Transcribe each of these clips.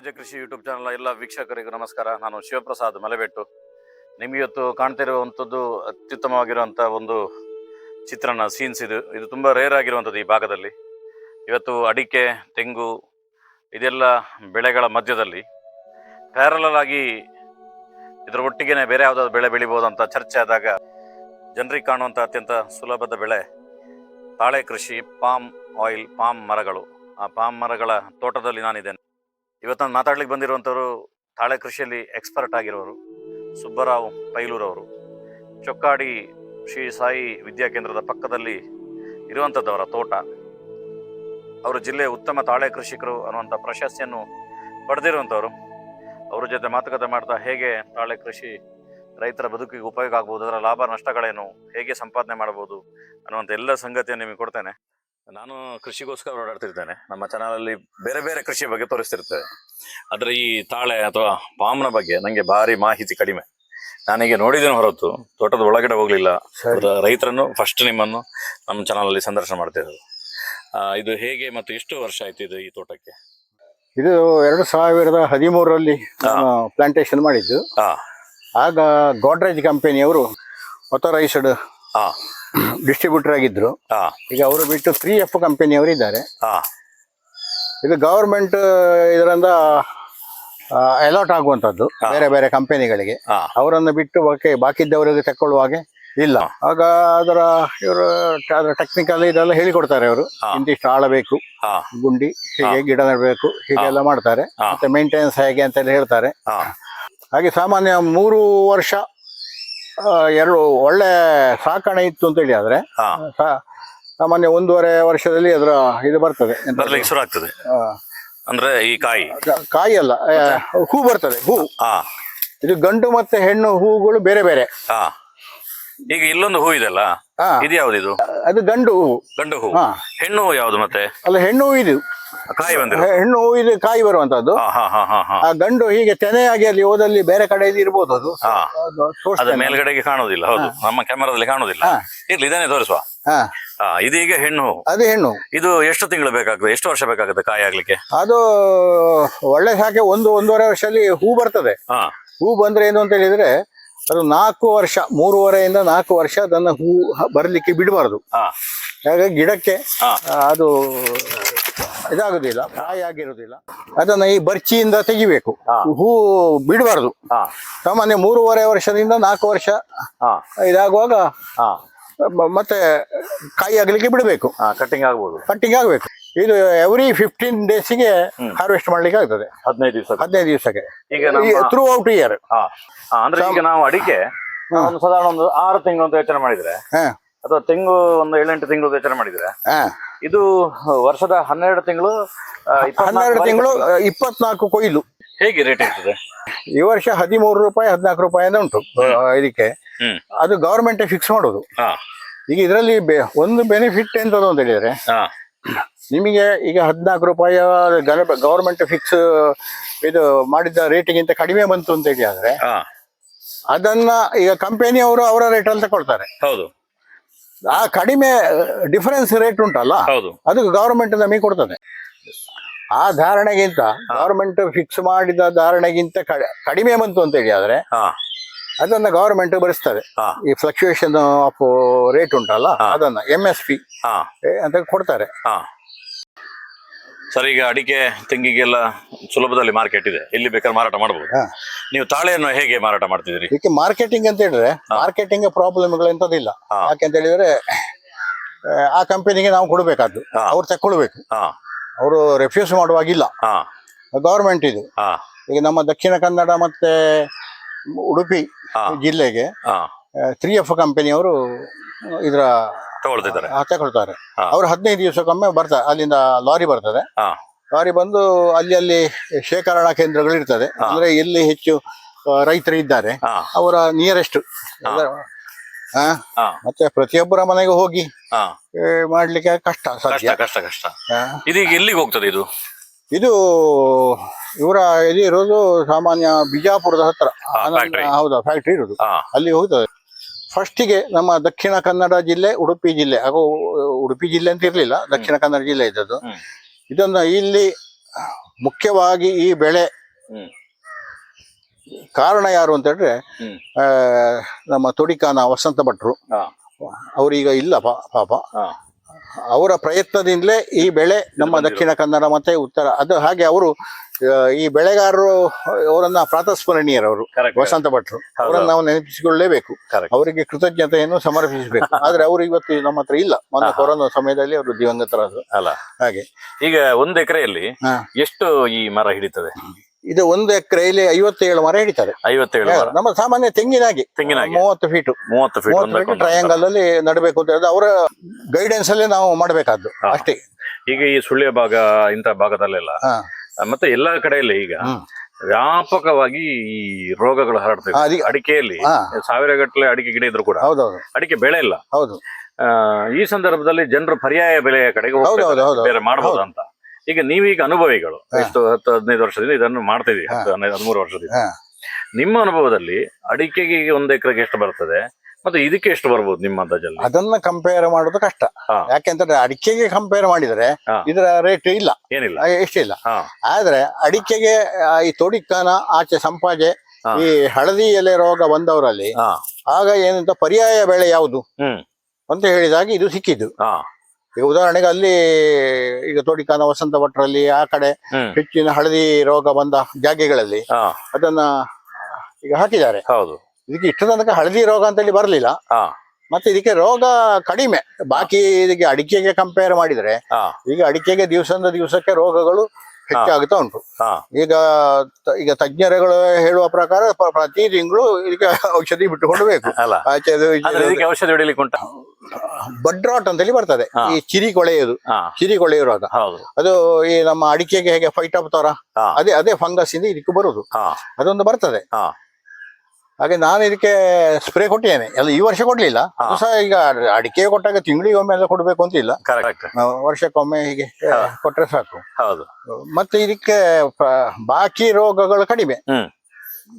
ಸಹಜ ಕೃಷಿ YouTube channel ಎಲ್ಲ ವೀಕ್ಷಕರಿಗೂ ನಮಸ್ಕಾರ. ನಾನು ಶಿವಪ್ರಸಾದ್ ಮಲೆಬೆಟ್ಟು. ನಿಮಗೆ ಇವತ್ತು ಕಾಣ್ತಿರುವಂಥದ್ದು ಅತ್ಯುತ್ತಮವಾಗಿರುವಂಥ ಒಂದು ಚಿತ್ರಣ ಸೀನ್ಸ್ ಇದು. ಇದು ತುಂಬ ರೇರ್ ಆಗಿರುವಂಥದ್ದು ಈ ಭಾಗದಲ್ಲಿ. ಇವತ್ತು ಅಡಿಕೆ, ತೆಂಗು, ಇದೆಲ್ಲ ಬೆಳೆಗಳ ಮಧ್ಯದಲ್ಲಿ ಪ್ಯಾರಲಲ್ ಆಗಿ ಇದರ ಒಟ್ಟಿಗೆನೆ ಬೇರೆ ಯಾವುದಾದ್ರು ಬೆಳೆ ಬೆಳಿಬೋದು ಅಂತ ಚರ್ಚೆ ಆದಾಗ ಜನರಿಗೆ ಕಾಣುವಂಥ ಅತ್ಯಂತ ಸುಲಭದ ಬೆಳೆ ತಾಳೆ ಕೃಷಿ ಪಾಮ್ ಆಯಿಲ್ ಪಾಮ್ ಮರಗಳು. ಆ ಪಾಮ್ ಮರಗಳ ತೋಟದಲ್ಲಿ ನಾನಿದ್ದೇನೆ. ಇವತ್ತು ನಾನು ಮಾತಾಡ್ಲಿಕ್ಕೆ ಬಂದಿರುವಂಥವರು ತಾಳೆ ಕೃಷಿಯಲ್ಲಿ ಎಕ್ಸ್ಪರ್ಟ್ ಆಗಿರೋರು, ಸುಬ್ಬರಾವ್ ಪೈಲೂರವರು. ಚೊಕ್ಕಾಡಿ ಶ್ರೀ ಸಾಯಿ ವಿದ್ಯಾಕೇಂದ್ರದ ಪಕ್ಕದಲ್ಲಿ ಇರುವಂಥದ್ದವರ ತೋಟ. ಅವರು ಜಿಲ್ಲೆಯ ಉತ್ತಮ ತಾಳೆ ಕೃಷಿಕರು ಅನ್ನುವಂಥ ಪ್ರಶಸ್ತಿಯನ್ನು ಪಡೆದಿರುವಂಥವ್ರು. ಅವ್ರ ಜೊತೆ ಮಾತುಕತೆ ಮಾಡ್ತಾ ಹೇಗೆ ತಾಳೆ ಕೃಷಿ ರೈತರ ಬದುಕಿಗೆ ಉಪಯೋಗ ಆಗ್ಬೋದು, ಅದರ ಲಾಭ ನಷ್ಟಗಳೇನು, ಹೇಗೆ ಸಂಪಾದನೆ ಮಾಡ್ಬೋದು ಅನ್ನುವಂಥ ಎಲ್ಲ ಸಂಗತಿಯನ್ನು ನಿಮಗೆ ಕೊಡ್ತೇನೆ. ನಾನು ಕೃಷಿಗೋಸ್ಕರ ಓಡಾಡ್ತಿರ್ತೇನೆ. ನಮ್ಮ ಚಾನಲಲ್ಲಿ ಬೇರೆ ಬೇರೆ ಕೃಷಿಯ ಬಗ್ಗೆ ತೋರಿಸ್ತಿರ್ತೇವೆ. ಆದರೆ ಈ ತಾಳೆ ಅಥವಾ ಪಾಮ್ನ ಬಗ್ಗೆ ನನಗೆ ಭಾರಿ ಮಾಹಿತಿ ಕಡಿಮೆ. ನಾನೀಗ ನೋಡಿದ್ದೇನೆ ಹೊರತು ತೋಟದ ಒಳಗಡೆ ಹೋಗ್ಲಿಲ್ಲ. ರೈತರನ್ನು ಫಸ್ಟ್ ನಿಮ್ಮನ್ನು ನಮ್ಮ ಚಾನಲಲ್ಲಿ ಸಂದರ್ಶನ ಮಾಡ್ತಿರೋದು. ಆ, ಇದು ಹೇಗೆ ಮತ್ತು ಎಷ್ಟು ವರ್ಷ ಆಯ್ತು ಇದು ಈ ತೋಟಕ್ಕೆ? ಇದು ಎರಡು ಸಾವಿರದ ಹದಿಮೂರರಲ್ಲಿ ಪ್ಲಾಂಟೇಶನ್ ಮಾಡಿದ್ದು. ಆಗ ಗೋಡ್ರೇಜ್ ಕಂಪನಿಯವರು ಅಥರೈಸ್ಡ್ ಡಿಸ್ಟ್ರಿಬ್ಯೂಟರ್ ಆಗಿದ್ರು. ಈಗ ಅವರು ಬಿಟ್ಟು ತ್ರೀ ಎಫ್ ಕಂಪನಿಯವರು ಇದ್ದಾರೆ. ಇದು ಗವರ್ಮೆಂಟ್ ಇದರಿಂದ ಅಲಾಟ್ ಆಗುವಂತದ್ದು ಬೇರೆ ಬೇರೆ ಕಂಪನಿಗಳಿಗೆ ಅವರನ್ನು ಬಿಟ್ಟು ಬಾಕಿ ಬಾಕಿದ್ದವರಿಗೆ ತಕ್ಕೊಳ್ಳುವ ಹಾಗೆ ಇಲ್ಲ ಆಗ ಅದರ ಇವರು ಅದರ ಟೆಕ್ನಿಕಲ್ ಇದೆಲ್ಲ ಹೇಳಿಕೊಡ್ತಾರೆ ಅವರು. ಇಂತಿಷ್ಟು ಆಳಬೇಕು. ಗುಂಡಿ ಹೀಗೆ ಗಿಡ ನೆಡಬೇಕು ಹೀಗೆಲ್ಲ ಮಾಡ್ತಾರೆ. ಮತ್ತೆ ಮೇಂಟೆನೆನ್ಸ್ ಹೇಗೆ ಅಂತ ಹೇಳ್ತಾರೆ. ಹಾಗೆ ಸಾಮಾನ್ಯ ಮೂರು ವರ್ಷ ಎರಡು ಒಳ್ಳೆ ಸಾಕಣೆ ಇತ್ತು ಅಂತ ಹೇಳಿ ಆದ್ರೆ ಸಾಮಾನ್ಯ ಒಂದೂವರೆ ವರ್ಷದಲ್ಲಿ ಅದರ ಇದು ಬರ್ತದೆ? ಬರ್ಲಿಕ್ಕೆ ಶುರು ಆಗ್ತದೆ. ಆ, ಅಂದ್ರೆ ಈ ಕಾಯಿ. ಕಾಯಿ ಅಲ್ಲ ಹೂ ಬರ್ತದೆ ಹೂ. ಇದು ಗಂಡು ಮತ್ತೆ ಹೆಣ್ಣು ಹೂಗಳು ಬೇರೆ ಬೇರೆ. ಹಾ. ಈಗ ಇಲ್ಲೊಂದು ಹೂ ಇದೆಲ್ಲ ಇದು ಯಾವ್ದು ಇದು? ಅದು ಗಂಡು ಹೂವು ಗಂಡು ಹೂ. ಹಾ. ಹೆಣ್ಣು ಹೂ ಯಾವ್ದು ಮತ್ತೆ? ಅಲ್ಲ ಹೆಣ್ಣು ಹೂ ಇದು. ಕಾಯಿ ಬಂದಿರೋ ಹೆಣ್ಣು ಇದು ಕಾಯಿ ಬರುವಂತದ್ದು ಆ ಗಂಡು ಹೀಗೆ ತೆನೆಯಾಗಿ ಅಲ್ಲಿ ಓದಲ್ಲಿ ಬೇರೆ ಕಡೆ ಇರ್ಬೋದು ಅದು. ಅದು ಮೇಲ್ಗಡೆಗೆ ಕಾಣುವುದಿಲ್ಲ ಹೌದು. ನಮ್ಮ ಕ್ಯಾಮರಾದಲ್ಲಿ ಕಾಣುವುದಿಲ್ಲ. ಹಾ. ಇರ್ಲಿ ಇದನ್ನೇ ತೋರಿಸುವ. ಇದೀಗ ಹೆಣ್ಣು. ಅದು ಹೆಣ್ಣು ಇದು ಎಷ್ಟು ತಿಂಗಳು ಬೇಕಾಗ್ತದೆ? ಎಷ್ಟು ವರ್ಷ ಬೇಕಾಗುತ್ತೆ ಕಾಯಿ ಆಗ್ಲಿಕ್ಕೆ? ಅದು ಒಳ್ಳೆ ಸಾಕೆ ಒಂದು ಒಂದೂವರೆ ವರ್ಷದಲ್ಲಿ ಹೂ ಬರ್ತದೆ. ಹಾ. ಬಂದ್ರೆ ಏನು ಅಂತ ಹೇಳಿದ್ರೆ ಅದು ನಾಲ್ಕು ವರ್ಷ ಮೂರುವರೆಯಿಂದ ನಾಲ್ಕು ವರ್ಷ ಅದನ್ನ ಹೂ ಹ- ಬರ್ಲಿಕ್ಕೆ ಬಿಡಬಾರದು. ಹಾಗಾಗಿ ಗಿಡಕ್ಕೆ ಅದು ಇದಾಗುದಿಲ್ಲ ಕಾಯಿ ಆಗಿರುದಿಲ್ಲ. ಅದನ್ನ ಈ ಬರ್ಚಿಯಿಂದ ತೆಗಿಬೇಕು. ಹಾ. ಬಿಡಬಾರ್ದು. ಹಾ. ಸಾಮಾನ್ಯ ಮೂರುವರೆ ವರ್ಷದಿಂದ ನಾಲ್ಕು ವರ್ಷ ಹಾ. ಇದಾಗುವಾಗ ಹಾ. ಮತ್ತೆ ಕಾಯಿ ಆಗ್ಲಿಕ್ಕೆ ಬಿಡಬೇಕು. ಕಟ್ಟಿಂಗ್ ಆಗ್ಬೋದು. ಕಟ್ಟಿಂಗ್ ಆಗಬೇಕು. ಇದು ಎವ್ರಿ ಫಿಫ್ಟೀನ್ ಡೇಸಿಗೆ. ಹಾರ್ವೆಸ್ಟ್ ಮಾಡ್ಲಿಕ್ಕೆ ಆಗ್ತದೆ. ಹದಿನೈದು ದಿವಸ ಹದಿನೈದು ದಿವಸಕ್ಕೆ. ಈಗ ತ್ರೂ ಥ್ರೂ ಔಟ್ ಇಯರ್ ಅಂದ್ರೆ ಈಗ ನಾವು ಅಡಿಕೆ ಒಂದು ಸಾಧಾರಣ ಒಂದು ಆರು ತಿಂಗಳು ಅಂತ ಯೋಚನೆ ಮಾಡಿದ್ರೆ ಹಾ. ಅಥವಾ ತೆಂಗು ಒಂದು ಏಳೆಂಟು ತಿಂಗಳು ಯೋಚನೆ ಮಾಡಿದ್ರೆ ಹಾ. ಇದು ವರ್ಷದ ಹನ್ನೆರಡು ತಿಂಗಳು ಹನ್ನೆರಡು ತಿಂಗಳು ಇಪ್ಪತ್ನಾಲ್ಕು ಕೊಯ್ಲು. ಹೇಗೆ ರೇಟ್ ಇರ್ತದೆ? ಈ ವರ್ಷ ಹದಿಮೂರು ರೂಪಾಯಿ ಹದಿನಾಲ್ಕು ರೂಪಾಯಿ ಅಂತ ಉಂಟು ಇದಕ್ಕೆ. ಅದು ಗವರ್ಮೆಂಟ್ ಫಿಕ್ಸ್ ಮಾಡೋದು. ಈಗ ಇದರಲ್ಲಿ ಒಂದು ಬೆನಿಫಿಟ್ ಎಂತದ್ದು ಅಂತ ಹೇಳಿದ್ರೆ ನಿಮಗೆ ಈಗ ಹದಿನಾಲ್ಕು ರೂಪಾಯಿ ಗವರ್ಮೆಂಟ್ ಫಿಕ್ಸ್ ಇದು ಮಾಡಿದ ರೇಟಿಗಿಂತ ಕಡಿಮೆ ಬಂತು ಅಂತ ಹೇಳಿ ಆದ್ರೆ ಅದನ್ನ ಈಗ ಕಂಪನಿಯವರು ಅವರ ರೇಟ್ ಅಲ್ಲಿ ತಗೊಳ್ತಾರೆ. ಹೌದು. ಆ ಕಡಿಮೆ ಡಿಫರೆನ್ಸ್ ರೇಟ್ ಉಂಟಲ್ಲ? ಹೌದು. ಅದು ಗವರ್ಮೆಂಟ್ ನಮಗೆ ಕೊಡ್ತದೆ. ಆ ಧಾರಣೆಗಿಂತ ಗವರ್ಮೆಂಟ್ ಫಿಕ್ಸ್ ಮಾಡಿದ ಧಾರಣೆಗಿಂತ ಕಡಿಮೆ ಬಂತು ಅಂತ ಹೇಳಿ ಆದ್ರೆ ಅದನ್ನ ಗವರ್ಮೆಂಟ್ ಭರಿಸ್ತದೆ. ಈ ಫ್ಲಕ್ಚುಯೇಷನ್ ಆಫ್ ರೇಟ್ ಉಂಟಲ್ಲ. ಅದನ್ನ ಎಂ ಎಸ್ ಪಿ ಹಾ. ಅಂತ ಕೊಡ್ತಾರೆ. ಸರ್ ಈಗ ಅಡಿಕೆ ತೆಂಗಿಗೆಲ್ಲ ಸುಲಭದಲ್ಲಿ ಮಾರ್ಕೆಟ್ ಇದೆ. ಎಲ್ಲಿ ಬೇಕಾದ್ರೆ ಮಾರಾಟ ಮಾಡಬಹುದು. ನೀವು ತಾಳೆಯನ್ನು ಹೇಗೆ ಮಾರಾಟ ಮಾಡ್ತಿದ್ದೀರಿ? ಇದಕ್ಕೆ ಮಾರ್ಕೆಟಿಂಗ್ ಅಂತ ಹೇಳಿದ್ರೆ ಮಾರ್ಕೆಟಿಂಗ್ ಪ್ರಾಬ್ಲಮ್ಗಳು ಎಂತದಿಲ್ಲ. ಯಾಕೆಂತ ಹೇಳಿದ್ರೆ ಆ, ಕಂಪನಿಗೆ ನಾವು ಕೊಡಬೇಕಾದ್ದು. ಅವ್ರು ತಕ್ಕೊಳ್ಬೇಕು. ಅವರು ರೆಫ್ಯೂಸ್ ಮಾಡುವಾಗಿಲ್ಲ. ಗವರ್ಮೆಂಟ್ ಇದು. ಈಗ ನಮ್ಮ ದಕ್ಷಿಣ ಕನ್ನಡ ಮತ್ತೆ ಉಡುಪಿ ಜಿಲ್ಲೆಗೆ ತ್ರೀ ಎಫ್ ಕಂಪನಿಯವರು ಇದರ ತಗೊಳ್ತಿದ್ದಾರೆ. ತಗೊಳ್ತಾರೆ ಅವ್ರು ಹದಿನೈದು ದಿವಸಕ್ಕೊಮ್ಮೆ ಬರ್ತಾರೆ. ಅಲ್ಲಿಂದ ಲಾರಿ ಬರ್ತದೆ. ಲಾರಿ ಬಂದು ಅಲ್ಲಿ ಅಲ್ಲಿ ಶೇಖರಣಾ ಕೇಂದ್ರಗಳು ಇರ್ತದೆ. ಅಂದ್ರೆ ಎಲ್ಲಿ ಹೆಚ್ಚು ರೈತರು ಇದ್ದಾರೆ. ಅವರ ನಿಯರೆಸ್ಟ್ ಹಾ. ಮತ್ತೆ ಪ್ರತಿಯೊಬ್ಬರ ಮನೆಗೆ ಹೋಗಿ ಮಾಡ್ಲಿಕ್ಕೆ ಕಷ್ಟ ಕಷ್ಟ ಕಷ್ಟ ಕಷ್ಟ. ಇದೀಗ ಎಲ್ಲಿಗೆ ಹೋಗ್ತದೆ ಇದು? ಇದು ಇವರ ಇದು ಇರೋದು ಸಾಮಾನ್ಯ ಬಿಜಾಪುರದ ಹತ್ರ. ಹೌದಾ ಫ್ಯಾಕ್ಟ್ರಿ ಇರೋದು. ಅಲ್ಲಿ ಹೋಗ್ತದೆ. ಫಸ್ಟಿಗೆ ನಮ್ಮ ದಕ್ಷಿಣ ಕನ್ನಡ ಜಿಲ್ಲೆ ಉಡುಪಿ ಜಿಲ್ಲೆ ಹಾಗೂ ಉಡುಪಿ ಜಿಲ್ಲೆ ಅಂತ ಇರಲಿಲ್ಲ ದಕ್ಷಿಣ ಕನ್ನಡ ಜಿಲ್ಲೆ ಇದ್ದದ್ದು. ಇದನ್ನು ಇಲ್ಲಿ ಮುಖ್ಯವಾಗಿ ಈ ಬೆಳೆ ಕಾರಣ ಯಾರು ಅಂತ ಹೇಳಿದ್ರೆ ನಮ್ಮ ತೊಡಿಕಾನ ವಸಂತ ಭಟ್ರು ಅವ್ರೀಗ ಇಲ್ಲ ಪಾ- ಪಾಪ. ಅವರ ಪ್ರಯತ್ನದಿಂದಲೇ ಈ ಬೆಳೆ ನಮ್ಮ ದಕ್ಷಿಣ ಕನ್ನಡ ಮತ್ತೆ ಉತ್ತರ ಅದು ಹಾಗೆ ಅವರು ಈ ಬೆಳೆಗಾರರು ಅವರನ್ನ ಪ್ರಾತಸ್ಮರಣೀಯರು ಅವರು ವಸಂತ ಭಟ್ರು. ಅವರನ್ನು ನಾವು ನೆನಪಿಸಿಕೊಳ್ಳಲೇಬೇಕು ಅವರಿಗೆ ಕೃತಜ್ಞತೆಯನ್ನು ಸಮರ್ಪಿಸಬೇಕು. ಆದ್ರೆ ಅವರು ಇವತ್ತು ನಮ್ಮ ಹತ್ರ ಇಲ್ಲ. ಮೊನ್ನೆ. ಕೊರೋನಾ ಸಮಯದಲ್ಲಿ ಅವರು ದಿವಂಗತರಾದ್ರು. ಅಲ್ಲ. ಹಾಗೆ. ಈಗ ಒಂದು ಎಕರೆಯಲ್ಲಿ ಎಷ್ಟು ಈ ಮರ ಹಿಡಿತದೆ? ಇದು ಒಂದು ಎಕರೆಯಲ್ಲಿ ಐವತ್ತೇಳು ಮರ ಹಿಡಿತಾರೆ ಐವತ್ತೇಳು ಮರ. ನಮ್ಮ ಸಾಮಾನ್ಯ ತೆಂಗಿನಾಗಿ ತೆಂಗಿನಾಗಿ. ಮೂವತ್ತು ಫೀಟು ಮೂವತ್ತು ಫೀಟ್ ಮೂವತ್ತು ಫೀಟ್ ಟ್ರಯಾಂಗಲ್ ಅಲ್ಲಿ ನಡಬೇಕು ಅಂತ ಹೇಳಿದ್ರೆ ಅವರ ಗೈಡೆನ್ಸ್ ಅಲ್ಲಿ ನಾವು ಮಾಡಬೇಕಾದ್ದು ಹಾ. ಅಷ್ಟೇ. ಈಗ ಈ ಸುಳ್ಯ ಭಾಗ ಇಂತ ಭಾಗದಲ್ಲೆಲ್ಲ ಹಾ. ಮತ್ತೆ ಎಲ್ಲಾ ಕಡೆಯಲ್ಲಿ ಈಗ ಹ್ಮ್. ವ್ಯಾಪಕವಾಗಿ ಈ ರೋಗಗಳು ಹರಡ್ತವೆ. ಅದಿ- ಅಡಿಕೆಯಲ್ಲಿ ಹಾ. ಸಾವಿರ ಗಟ್ಟಲೆ ಅಡಿಕೆ ಗಿಡ ಇದ್ರು ಕೂಡ ಹೌದೌದು ಅಡಿಕೆ ಬೆಳೆ ಇಲ್ಲ. ಹೌದು. ಆ, ಈ ಸಂದರ್ಭದಲ್ಲಿ ಜನರು ಪರ್ಯಾಯ ಬೆಲೆಯ ಕಡೆಗೆ ಹೌದು, ಹೋಗ್ತಾ ಹೌದು, ಹೌದು, ಬೇರೆ ಮಾಡಬಹುದು ಅಂತ? ಈಗ ನೀವೀಗ ಅನುಭವಿಗಳು. ಎಷ್ಟು ಹತ್ತು ಹದಿನೈದು ವರ್ಷದಿಂದ ಇದನ್ನು ಮಾಡ್ತಾ ಇದೀವಿ ಹತ್ತು ಹದಿನೈದು ಹದಿಮೂರು ವರ್ಷದಿಂದ. ನಿಮ್ಮ ಅನುಭವದಲ್ಲಿ ಅಡಿಕೆಗೆ ಈಗ ಒಂದು ಎಕರೆಗೆ ಎಷ್ಟು ಬರ್ತದೆ? ಮತ್ತೆ ಇದಕ್ಕೆ ಎಷ್ಟು ಬರ್ಬೋದು ನಿಮ್ಮ ಅಂದಾಜಲ್ಲಿ? ಅದನ್ನ ಕಂಪೇರ್ ಮಾಡೋದು ಕಷ್ಟ. ಯಾಕೆಂತಂದ್ರೆ ಅಡಿಕೆಗೆ ಕಂಪೇರ್ ಮಾಡಿದ್ರೆ ಇದರ ರೇಟ್ ಇಲ್ಲ. ಏನಿಲ್ಲ. ಎಷ್ಟು ಇಲ್ಲ ಆದ್ರೆ ಅಡಿಕೆಗೆ ಈ ತೊಡಿಕಾನ ಆಚೆ ಸಂಪಾಜೆ ಈ ಹಳದಿ ಎಲೆ ರೋಗ ಬಂದವರಲ್ಲಿ ಆಗ ಏನಂತ ಪರ್ಯಾಯ ಬೆಳೆ ಯಾವುದು? ಅಂತ ಹೇಳಿದಾಗ ಇದು ಸಿಕ್ಕಿದ್ದು. ಈಗ ಉದಾಹರಣೆಗೆ ಅಲ್ಲಿ ಈಗ ತೋಡಿಕಾನ ವಸಂತ ಭಟ್ರಲ್ಲಿ ಆ ಕಡೆ ಹೆಚ್ಚಿನ ಹಳದಿ ರೋಗ ಬಂದ ಜಾಗೆಗಳಲ್ಲಿ ಅದನ್ನ ಈಗ ಹಾಕಿದ್ದಾರೆ. ಹೌದು. ಇದಕ್ಕೆ ಇಷ್ಟ ತನಕ ಹಳದಿ ರೋಗ ಅಂತೇಳಿ ಬರಲಿಲ್ಲ. ಹಾ. ಮತ್ತೆ ಇದಕ್ಕೆ ರೋಗ ಕಡಿಮೆ. ಬಾಕಿ ಇದಕ್ಕೆ ಅಡಿಕೆಗೆ ಕಂಪೇರ್ ಮಾಡಿದ್ರೆ ಈಗ ಅಡಿಕೆಗೆ ದಿವಸದಿಂದ ದಿವಸಕ್ಕೆ ರೋಗಗಳು ಹೆಚ್ಚಾಗ್ತಾ ಉಂಟು. ಈಗ ಈಗ ತಜ್ಞರುಗಳು ಹೇಳುವ ಪ್ರಕಾರ ಪ್ರತಿ ತಿಂಗಳು ಇದಕ್ಕೆ ಔಷಧಿ ಬಿಟ್ಟುಕೊಂಡು ಬೇಕು. ಆಚೆ ಔಷಧಿ ಹೊಡಿಲಿಕ್ಕೆ ಉಂಟ? ಬಡ್ರಾಟ್ ಅಂತೇಳಿ ಬರ್ತದೆ. ಈ ಚಿರಿ ಕೊಳೆಯೋದು. ಚಿರಿ ಕೊಳೆಯು ರೋಗ ಹೌದು. ಅದು ಈ ನಮ್ಮ ಅಡಿಕೆಗೆ ಹೇಗೆ ಫೈಟ್ ಆಗ್ತಾರ? ತರ ಅದೇ ಅದೇ ಫಂಗಸ್ ಇಂದ ಇದಕ್ಕೆ ಬರುದು. ಅದೊಂದು ಬರ್ತದೆ. ಹಾಗೆ ನಾನು ಇದಕ್ಕೆ ಸ್ಪ್ರೇ ಕೊಟ್ಟಿದ್ದೇನೆ. ಎಲ್ಲ ಈ ವರ್ಷ ಕೊಡ್ಲಿಲ್ಲ. ಸಹ ಈಗ ಅಡಿಕೆ ಕೊಟ್ಟಾಗ ತಿಂಗಳಿಗೆ ಒಮ್ಮೆ ಎಲ್ಲ ಕೊಡ್ಬೇಕು ಅಂತ ಇಲ್ಲ. ಕರೆಕ್ಟ್ ವರ್ಷಕ್ಕೊಮ್ಮೆ ಹೀಗೆ ಕೊಟ್ಟರೆ ಕೊಟ್ರೆ ಸಾಕು. ಹೌದು. ಮತ್ತೆ ಇದಕ್ಕೆ ಬಾಕಿ ರೋಗಗಳು ಕಡಿಮೆ.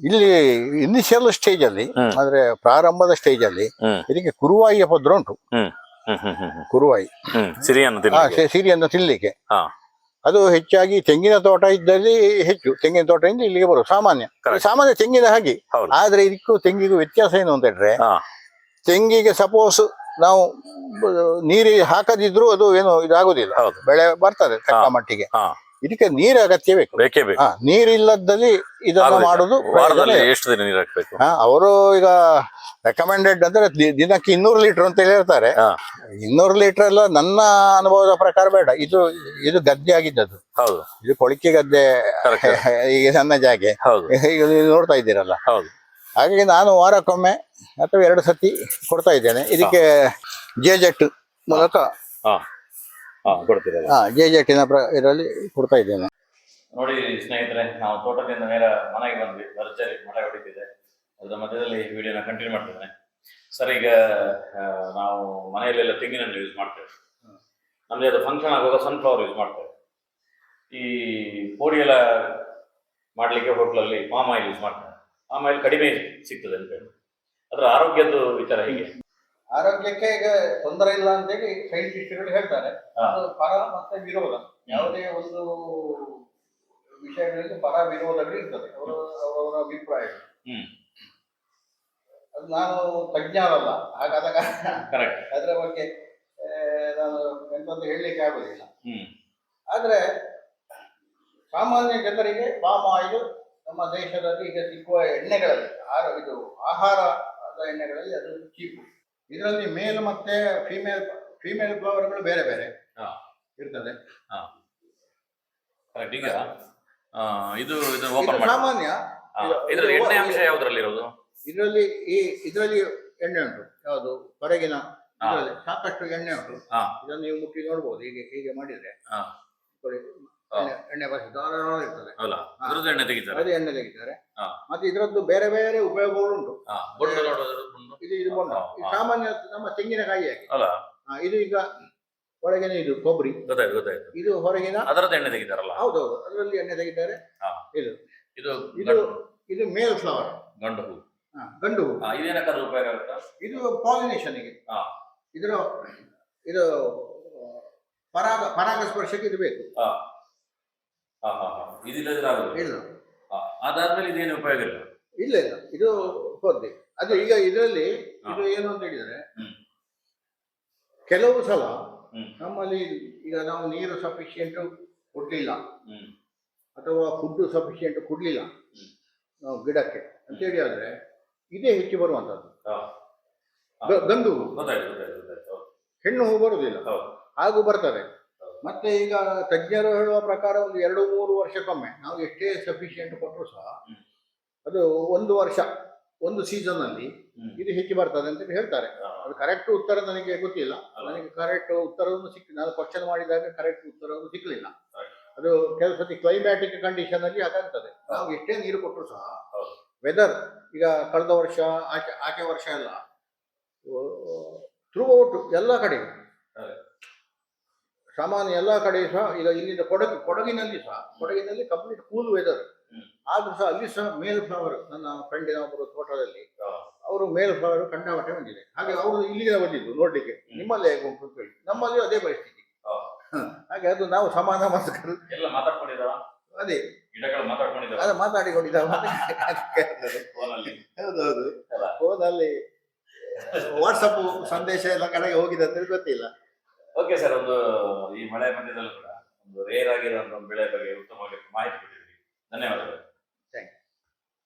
ಇಲ್ಲಿ ಇನಿಷಿಯಲ್ ಸ್ಟೇಜ್ ಅಲ್ಲಿ. ಅಂದ್ರೆ ಪ್ರಾರಂಭದ ಸ್ಟೇಜ್ ಅಲ್ಲಿ ಇದಕ್ಕೆ ಕುರುವಾಯಿಯ ಪದ್ರ ಉಂಟು. ಕುರುವಾಯಿ. ಸಿರಿಯನ್ನು ಸಿರಿಯನ್ನು ತಿನ್ಲಿಕ್ಕೆ. ಅದು ಹೆಚ್ಚಾಗಿ ತೆಂಗಿನ ತೋಟ ಇದ್ದಲ್ಲಿ ಹೆಚ್ಚು. ತೆಂಗಿನ ತೋಟದಿಂದ ಇಲ್ಲಿಗೆ ಬರುವ ಸಾಮಾನ್ಯ. ಸಾಮಾನ್ಯ ತೆಂಗಿನ ಹಾಗೆ. ಆದ್ರೆ ಇದಕ್ಕೂ ತೆಂಗಿಗೂ ವ್ಯತ್ಯಾಸ ಏನು ಅಂತ ಹೇಳಿದ್ರೆ ತೆಂಗಿಗೆ ಸಪೋಸ್ ನಾವು ನೀರಿಗೆ ನೀರು ಹಾಕದಿದ್ರು ಅದು ಏನು ಇದಾಗುದಿಲ್ಲ. ಬೆಳೆ ಬರ್ತದೆ ತಕ್ಕ. ಮಟ್ಟಿಗೆ. ಇದಕ್ಕೆ ನೀರು ಅಗತ್ಯ ಬೇಕು. ಬೇಕೇ ಬೇಕು. ಹಾ ನೀರಿಲ್ಲದಲ್ಲಿ ಇದನ್ನ. ಮಾಡುದು ವಾರದಲ್ಲಿ ಎಷ್ಟು ದಿನ ನೀರು ಹಾಕ್ಬೇಕು? ಅವರು ಈಗ ರೆಕಮೆಂಡೆಡ್ ಅಂದ್ರೆ ದಿ- ದಿನಕ್ಕೆ ಇನ್ನೂರು ಲೀಟರ್ ಅಂತ ಹೇಳಿರ್ತಾರೆ ಇನ್ನೂರು ಲೀಟರ್ ಎಲ್ಲ ನನ್ನ ಅನುಭವದ ಪ್ರಕಾರ ಬೇಡ. ಇದು ಇದು ಗದ್ದೆ ಆಗಿದ್ದದ್ದು. ಹೌದು. ಇದು ಕೊಳಿಕೆ ಗದ್ದೆ Correct. ಈಗ ನನ್ನ ಜಾಗೆ. ಹೌದು. ಈಗ ನೀವು ನೋಡ್ತಾ ಇದ್ದೀರಲ್ಲ. ಹೌದು. ಹಾಗಾಗಿ ನಾನು ವಾರಕ್ಕೊಮ್ಮೆ ಅಥವಾ ಎರಡು ಸತಿ ಕೊಡ್ತಾ ಇದ್ದೇನೆ. ಇದಕ್ಕೆ ಜೆ ಜೆಟ್ ಮೂಲಕ ಹಾ. ಕೊಡ್ತೀರಲ್ಲ ಹಾ ಜೆ ಪ್ರ ಇದರಲ್ಲಿ ಕೊಡ್ತಾ ಇದ್ದೇನೆ. ನೋಡಿ ಸ್ನೇಹಿತರೆ ನಾವು ತೋಟದಿಂದ ನೇರ ಮನೆಗೆ ಬಂದ್ವಿ. ಭರ್ಜರಿ ಮಳೆ ಹೊಡಿತಿದೆ. ಅದರ ಮಧ್ಯದಲ್ಲಿ ವಿಡಿಯೋನ ಕಂಟಿನ್ಯೂ ಮಾಡ್ತೇನೆ. ಸರ್ ಈಗ ನಾವು ಮನೆಯಲ್ಲೆಲ್ಲ ತೆಂಗಿನಲ್ಲಿ ಯೂಸ್ ಮಾಡ್ತೇವೆ. ನಮಗೆ ಅದು ಫಂಕ್ಷನ್ ಆಗುವಾಗ ಸನ್ಫ್ಲವರ್ ಯೂಸ್ ಮಾಡ್ತೇವೆ. ಈ ಪೋಡಿ ಎಲ್ಲ ಮಾಡಲಿಕ್ಕೆ ಹೋಟ್ಲಲ್ಲಿ ಪಾಮ್ ಆಯಿಲ್ ಯೂಸ್ ಮಾಡ್ತಾರೆ ಪಾಮ್ ಆಯಿಲ್ ಕಡಿಮೆ ಸಿಗ್ತದೆ ಅಂತ ಹೇಳಿ. ಅದರ ಆರೋಗ್ಯದ ವಿಚಾರ ಹೇಗೆ. ಆರೋಗ್ಯಕ್ಕೆ ಈಗ ತೊಂದರೆ ಇಲ್ಲ ಅಂತ ಹೇಳಿ ಸೈಂಟಿಸ್ಟ್ಗಳು ಹೇಳ್ತಾರೆ. ಅದು ಪರ ಮತ್ತೆ ವಿರೋಧ. ಯಾವುದೇ ಒಂದು ವಿಷಯಗಳಲ್ಲಿ ಪರ ವಿರೋಧಗಳು ಇರ್ತದೆ. ಅವರ ಅವರವರ ಅಭಿಪ್ರಾಯಗಳು. ಅದು ನಾನು ತಜ್ಞರಲ್ಲ ಹಾಗಾದಾಗ ಅದರ ಬಗ್ಗೆ ನಾನು ಎಂತಂದು ಹೇಳಲಿಕ್ಕೆ ಆಗುದಿಲ್ಲ. ಆದ್ರೆ ಸಾಮಾನ್ಯ ಜನರಿಗೆ ಪಾಮ್ ಆಯಿಲ್ ನಮ್ಮ ದೇಶದಲ್ಲಿ ಈಗ ಸಿಕ್ಕುವ ಎಣ್ಣೆಗಳಲ್ಲಿ ಆಹಾರ ಇದು ಆಹಾರದ ಎಣ್ಣೆಗಳಲ್ಲಿ ಅದು ಚೀಪು. ಇದರಲ್ಲಿ ಮೇಲ್ ಮತ್ತೆ ಫೀಮೇಲ್ ಫೀಮೇಲ್ ಫ್ಲವರ್ಗಳು ಬೇರೆ ಬೇರೆ. ಇರ್ತದೆ. ಕರೆಕ್ಟ್ ಈಗ ಆ, ಇದು ಇದು ಇದು ಓಪನ್ ಮಾಡಿ. ಸಾಮಾನ್ಯ. ಇದರಲ್ಲಿ ಎಣ್ಣೆ ಅಂಶ ಯಾವ್ದ್ರಲ್ಲಿ ಇರೋದು ಇದರಲ್ಲಿ ಈ ಇದರಲ್ಲಿ ಎಣ್ಣೆ ಉಂಟು. ಯಾವುದು? ಹೊರಗಿನ ಹಾ. ಇದರಲ್ಲಿ ಸಾಕಷ್ಟು ಎಣ್ಣೆ ಉಂಟು. ಹಾ. ಇದನ್ನು ನೀವು ಮುಟ್ಟಿ ನೋಡ್ಬೋದು. ಹೀಗೆ ಹೀಗೆ ಮಾಡಿದ್ರೆ. ಹಾ. ನೋಡಿ, ಹಾ. ಎಣ್ಣೆ ಎಣ್ಣೆ ಇರ್ತದೆ. ಅಲ್ಲ ಅದ್ರದ್ದು ಎಣ್ಣೆ ತೆಗಿತಾರೆ. ಅದೇ ಎಣ್ಣೆ ತೆಗಿತಾರೆ. ಹಾ. ಮತ್ತೆ ಇದರದ್ದು ಬೇರೆ ಬೇರೆ ಉಪಯೋಗಗಳು ಉಂಟು. ಇದು ಇದು ಬೊಂಡ. ಸಾಮಾನ್ಯ ನಮ್ಮ ತೆಂಗಿನಕಾಯಿ ಅಲ್ಲ ಇದು ಈಗ ಒಳಗಿನ ಇದು ಕೊಬ್ಬರಿ. ಗೊತ್ತಾಯ್ತು ಗೊತ್ತಾಯ್ತು. ಇದು ಹೊರಗಿನ ಅದರದ್ದು ಎಣ್ಣೆ ತೆಗಿತಾರಲ್ಲ? ಹೌದೌದು ಅದರಲ್ಲಿ ಎಣ್ಣೆ ತೆಗಿತಾರೆ. ಹಾ. ಇದು. ಇದು ಇದು ಇದು ಮೇಲ್ ಫ್ಲವರ್ ಗಂಡು ಹೂ. ಗಂಡು ಹೂ. ಇದೇನಕ್ಕಾದ್ರೂ ಉಪಯೋಗ ಆಗುತ್ತಾ? ಇದು ಪಾಲಿನೇಷನ್ಗೆ ಹಾ. ಇದರ ಇದು ಪರಾಗ ಪರಾಗಸ್ಪರ್ಶಕ್ಕೆ ಇದು ಬೇಕು. ಇದಿಲ್ಲದ್ರೆ ಇಲ್ಲ. ಅದಾದ್ಮೇಲೆ ಇದೇನು ಉಪಯೋಗ ಇಲ್ಲ? ಇಲ್ಲ ಇಲ್ಲ. ಇದು ಹೋದ್ದೆ ಅದು ಈಗ ಇದರಲ್ಲಿ ಇದು ಏನು ಅಂತ ಹೇಳಿದ್ರೆ ಕೆಲವು ಸಲ ನಮ್ಮಲ್ಲಿ ಈಗ ನಾವು ನೀರು ಸಫಿಶಿಯೆಂಟ್ ಕೊಡ್ಲಿಲ್ಲ. ಅಥವಾ ಫುಡ್ ಸಫಿಶಿಯೆಂಟ್ ಕೊಡ್ಲಿಲ್ಲ. ನಾವು ಗಿಡಕ್ಕೆ. ಅಂತೇಳಿ ಆದ್ರೆ ಇದೇ ಹೆಚ್ಚು ಬರುವಂತದ್ದು ಗಂಡು. ಹೆಣ್ಣು ಹೂ ಬರುವುದಿಲ್ಲ. ಹೌದು. ಹಾಗೂ ಬರ್ತದೆ. ಮತ್ತೆ ಈಗ ತಜ್ಞರು ಹೇಳುವ ಪ್ರಕಾರ ಒಂದು ಎರಡು ಮೂರು ವರ್ಷಕ್ಕೊಮ್ಮೆ ನಾವು ಎಷ್ಟೇ ಸಫಿಶಿಯೆಂಟ್ ಕೊಟ್ಟರು ಸಹ ಅದು ಒಂದು ವರ್ಷ ಒಂದು ಸೀಸನ್ ಅಲ್ಲಿ ಇದು ಹೆಚ್ಚು ಬರ್ತದೆ ಅಂತ ಹೇಳ್ತಾರೆ. ಅದು ಕರೆಕ್ಟ್ ಉತ್ತರ ನನಗೆ ಗೊತ್ತಿಲ್ಲ. ನನಗೆ ಕರೆಕ್ಟ್ ಉತ್ತರವನ್ನು ಸಿಕ್ಕಿಲ್ಲ. ನಾನು ಕ್ವಶನ್ ಮಾಡಿದಾಗ ಕರೆಕ್ಟ್ ಉತ್ತರವನ್ನು ಸಿಕ್ಕಲಿಲ್ಲ ಅದು ಕೆಲವು ಸತಿ ಕ್ಲೈಮ್ಯಾಟಿಕ್ ಕಂಡೀಷನ್ ಅಲ್ಲಿ ಅದಾಗ್ತದೆ. ನಾವು ಎಷ್ಟೇ ನೀರು ಕೊಟ್ಟರು ಸಹ ವೆದರ್ ಈಗ ಕಳೆದ ವರ್ಷ ಆಚೆ ಆಚೆ ವರ್ಷ ಎಲ್ಲ ಥ್ರೂ ಔಟ್ ಎಲ್ಲ ಕಡೆ. ಸಾಮಾನ್ಯ ಎಲ್ಲ ಕಡೆ ಸಹ ಈಗ ಇಲ್ಲಿಂದ ಕೊಡಗು ಕೊಡಗಿನಲ್ಲಿ ಸಹ ಕೊಡಗಿನಲ್ಲಿ ಕಂಪ್ಲೀಟ್ ಕೂಲ್ ವೆದರ್. ಆದ್ರೂ ಸಹ ಅಲ್ಲಿ ಸಹ ಮೇಲ್ ಫ್ಲವರ್ ನನ್ನ ಫ್ರೆಂಡಿನ ಒಬ್ಬರು ತೋಟದಲ್ಲಿ. ಅವರು ಮೇಲ್ ಫ್ಲವರ್ ಕಂಡಾಪಟ್ಟೆ ಬಂದಿದೆ ಹಾಗೆ ಅವರು ಇಲ್ಲಿಗೆ ಬಂದಿದ್ದು ನೋಡ್ಲಿಕ್ಕೆ. ನಿಮ್ಮಲ್ಲೇ ಹೇಗೆ ಉಂಟು ಅಂತ ಹೇಳಿ. ನಮ್ಮಲ್ಲಿ ಅದೇ ಪರಿಸ್ಥಿತಿ. ಹಾಗೆ ಅದು ನಾವು ಸಮಾನ ಮಾತುಕರು ಎಲ್ಲ ಮಾತಾಡ್ಕೊಂಡಿದ್ದಾವ ಅದೇ. ಅದು ಮಾತಾಡಿಕೊಂಡಿದ್ದಾವ ಹೌದೌದು. ಫೋನಲ್ಲಿ. ವಾಟ್ಸಪ್ ಸಂದೇಶ ಎಲ್ಲ ಕಡೆಗೆ ಹೋಗಿದೆ ಅಂತ ಗೊತ್ತಿಲ್ಲ. ಓಕೆ ಸರ್ ಒಂದು ಈ ಮಳೆ ಮಧ್ಯದಲ್ಲೂ ಕೂಡ ಒಂದು ರೇರ್ ಆಗಿರೋ ಬೆಳೆ ಬಗ್ಗೆ ಉತ್ತಮವಾಗಿ ಮಾಹಿತಿ ಕೊಟ್ಟಿದ್ದೀರಿ. ಧನ್ಯವಾದಗಳು.